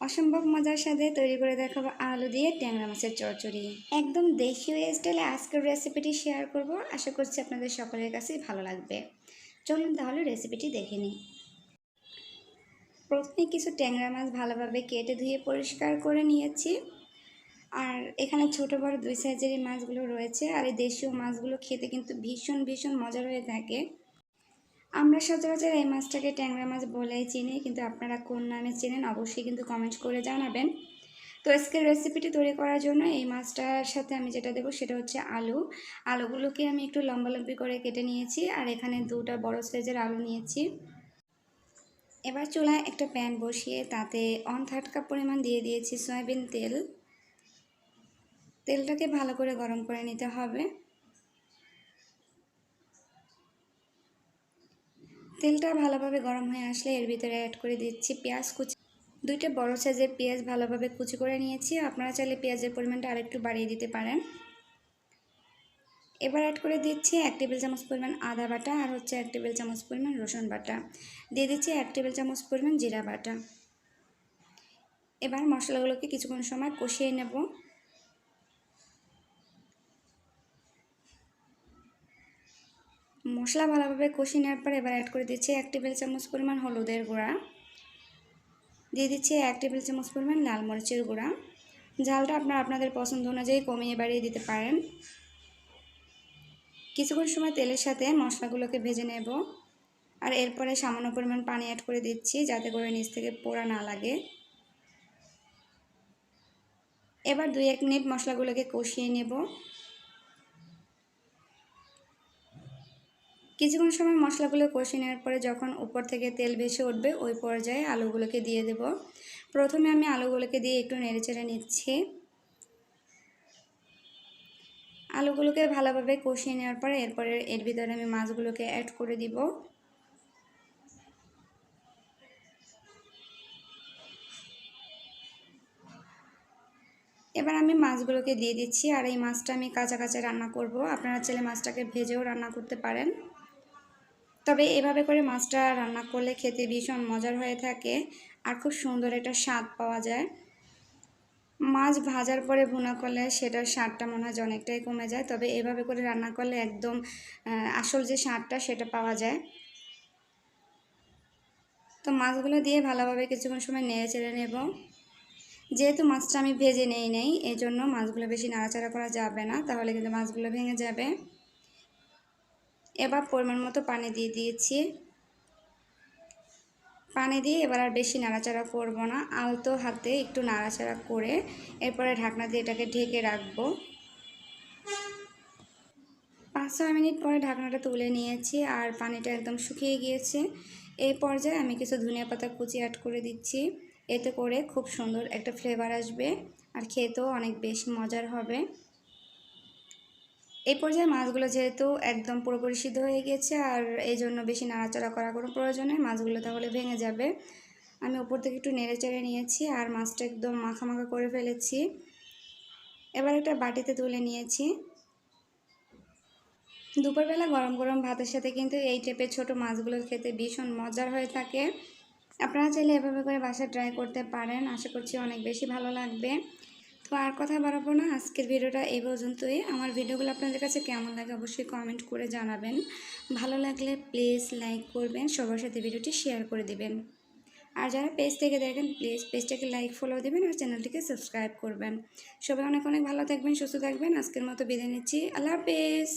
অসম্ভব মজার সাথে তৈরি করে দেখাবো আলু দিয়ে ট্যাংরা মাছের চচ্চড়ি। একদম দেশীয় স্টাইলে আজকের রেসিপিটি শেয়ার করব। আশা করছি আপনাদের সকলের কাছেই ভালো লাগবে। চলুন তাহলে রেসিপিটি দেখে নিই। প্রথমে কিছু ট্যাংরা মাছ ভালোভাবে কেটে ধুয়ে পরিষ্কার করে নিয়েছি। আর এখানে ছোট বড় দুই সাইজের মাছগুলো রয়েছে। আর এই দেশীয় মাছগুলো খেতে কিন্তু ভীষণ ভীষণ মজার হয়ে থাকে। আমরা সচরাচর এই মাছটাকে ট্যাংরা মাছ বলেই চিনি, কিন্তু আপনারা কোন নামে চেনেন অবশ্যই কিন্তু কমেন্ট করে জানাবেন। তো আজকের রেসিপিটি তৈরি করার জন্য এই মাছটার সাথে আমি যেটা দেবো সেটা হচ্ছে আলু। আলুগুলোকে আমি একটু লম্বা লম্বি করে কেটে নিয়েছি আর এখানে দুটা বড় সাইজের আলু নিয়েছি। এবার চুলায় একটা প্যান বসিয়ে তাতে অন থার্ড কাপ পরিমাণ দিয়ে দিয়েছি সয়াবিন তেল। তেলটাকে ভালো করে গরম করে নিতে হবে। তেলটা ভালোভাবে গরম হয়ে আসলে এর ভিতরে অ্যাড করে দিচ্ছি পেঁয়াজ কুচি। দুইটা বড় সাইজের পেঁয়াজ ভালোভাবে কুচি করে নিয়েছি। আপনারা চাইলে পেঁয়াজের পরিমাণটা আরেকটু বাড়িয়ে দিতে পারেন। এবার অ্যাড করে দিচ্ছি এক টেবিল চামচ পরিমাণ আদা বাটা আর হচ্ছে এক টেবিল চামচ পরিমাণ রসুন বাটা। দিয়ে দিচ্ছি এক টেবিল চামচ পরিমাণ জিরা বাটা। এবার মশলাগুলোকে কিছুক্ষণ সময় কষিয়ে নেব। মশলা ভালোভাবে কষিয়ে নেওয়ার পর এবার অ্যাড করে দিচ্ছি এক টেবিল চামচ পরিমাণ হলুদের গুঁড়া। দিয়ে দিচ্ছি এক টেবিল চামচ পরিমাণ লাল মরিচের গুঁড়া। ঝালটা আপনারা আপনাদের পছন্দ অনুযায়ী কমিয়ে বাড়িয়ে দিতে পারেন। কিছুক্ষণ সময় তেলের সাথে মশলাগুলোকে ভেজে নেব। আর এরপরে সামান্য পরিমাণ পানি অ্যাড করে দিচ্ছি যাতে করে নিচ থেকে পোড়া না লাগে। এবার দুই এক মিনিট মশলাগুলোকে কষিয়ে নেব। কিছুক্ষণ সময় মশলাগুলো কষিয়ে নেওয়ার পরে যখন উপর থেকে তেল ভেসে উঠবে, ওই পর্যায়ে আলুগুলোকে দিয়ে দেব। প্রথমে আমি আলুগুলোকে দিয়ে একটু নেড়ে চেড়ে নিচ্ছি। আলুগুলোকে ভালোভাবে কষিয়ে নেওয়ার পরে এরপরে এর ভিতরে আমি মাছগুলোকে অ্যাড করে দিব। এবার আমি মাছগুলোকে দিয়ে দিচ্ছি আর এই মাছটা আমি কাঁচা কাঁচা রান্না করব। আপনারা চাইলে মাছটাকে ভেজেও রান্না করতে পারেন। তবে এভাবে করে মাছটা রান্না করলে খেতে ভীষণ মজার হয়ে থাকে আর খুব সুন্দর একটা স্বাদ পাওয়া যায়। মাছ ভাজার পরে ভুনা করলে সেটার স্বাদটা মনে হয় অনেকটাই কমে যায়, তবে এভাবে করে রান্না করলে একদম আসল যে স্বাদটা সেটা পাওয়া যায়। তো মাছগুলো দিয়ে ভালোভাবে কিছুক্ষণ সময় নেড়ে চেড়ে নেব। যেহেতু মাছটা আমি ভেজে নেই নেই এই জন্য মাছগুলো বেশি নাড়াচাড়া করা যাবে না, তাহলে কিন্তু মাছগুলো ভেঙে যাবে। এবার পরিমাণ মতো পানি দিয়ে দিয়েছি। পানি দিয়ে এবার আর বেশি নাড়াচাড়া করব না। আলতো হাতে একটু নাড়াচাড়া করে এরপরে ঢাকনা দিয়ে এটাকে ঢেকে রাখব। পাঁচ ছয় মিনিট পরে ঢাকনাটা তুলে নিয়েছি আর পানিটা একদম শুকিয়ে গিয়েছে। এই পর্যায়ে আমি কিছু ধনিয়া পাতা কুচি অ্যাড করে দিচ্ছি। এতে করে খুব সুন্দর একটা ফ্লেভার আসবে আর খেতেও অনেক বেশি মজার হবে। এই পর্যায়ে মাছগুলো যেহেতু একদম পুরোপুরি সিদ্ধ হয়ে গেছে, আর এই জন্য বেশি নাড়াচাড়া করার কোনো প্রয়োজন নেই, মাছগুলো তাহলে ভেঙে যাবে। আমি উপর থেকে একটু নেড়ে চেড়ে নিয়েছি, আর মাছটা একদম মাখা মাখা করে ফেলেছি। এবার একটা বাটিতে তুলে নিয়েছি। দুপুরবেলা গরম গরম ভাতের সাথে কিন্তু এই টাইপের ছোটো মাছগুলো খেতে ভীষণ মজার হয়ে থাকে। আপনারা চাইলে এভাবে করে বাসা ট্রাই করতে পারেন, আশা করছি অনেক বেশি ভালো লাগবে। তো আর কথা বাড়াবো না। আজকের ভিডিওটা এই পর্যন্তই। আমার ভিডিওগুলো আপনাদের কাছে কেমন লাগে অবশ্যই কমেন্ট করে জানাবেন। ভালো লাগলে প্লিজ লাইক করবেন, সবার সাথে ভিডিওটি শেয়ার করে দেবেন। আর যারা পেজ থেকে দেখেন প্লিজ পেজটাকে লাইক ফলো দেবেন আর চ্যানেলটিকে সাবস্ক্রাইব করবেন। সবাই অনেক অনেক ভালো থাকবেন, সুস্থ থাকবেন। আজকের মতো বিদায় নিচ্ছি। আল্লাহ হাফেজ।